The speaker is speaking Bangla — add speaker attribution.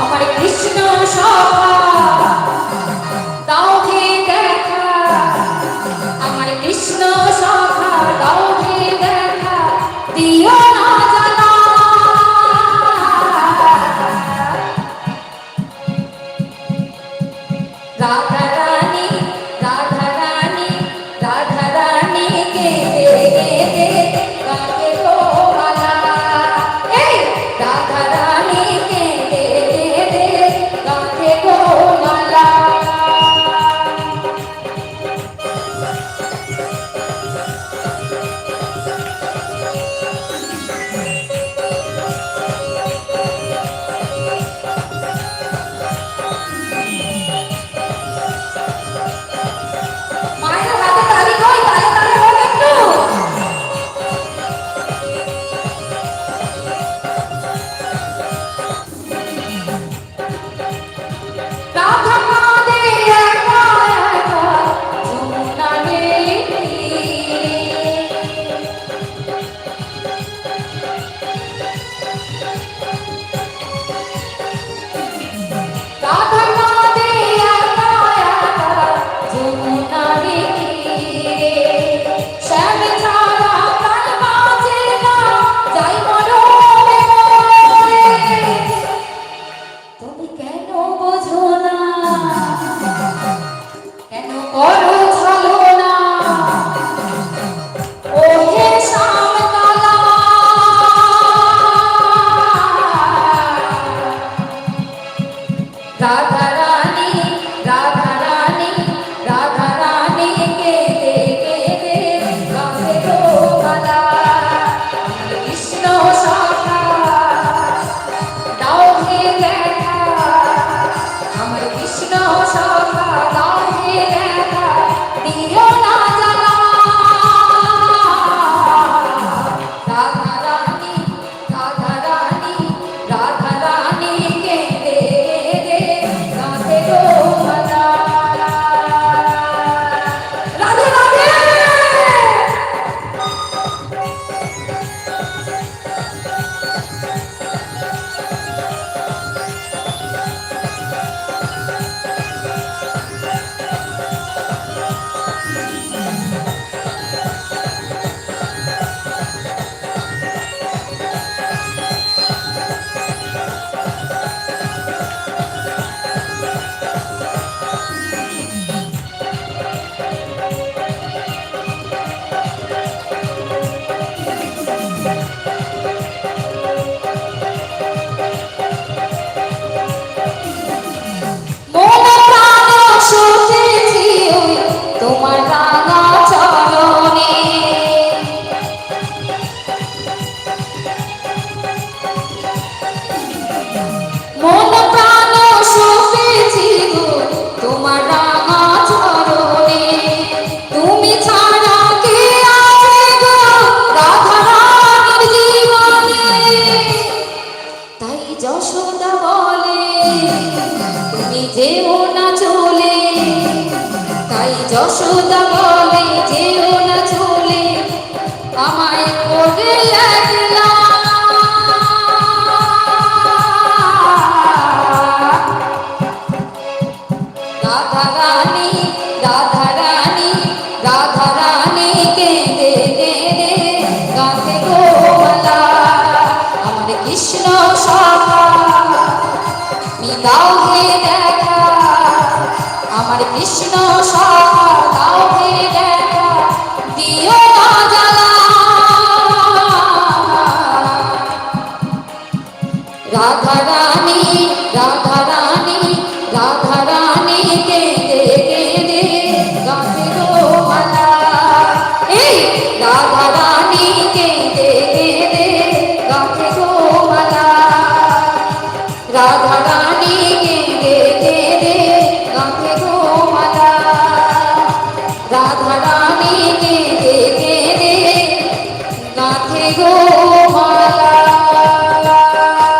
Speaker 1: আমার কৃষ্ণ সব que Tá, tá. যশোদা বলে, তুমি যেও না চলে। তাই যশোদা বলে, যেও না চলে। আমায় করে দাদা রাধা রানী রাধা thousand Amiti.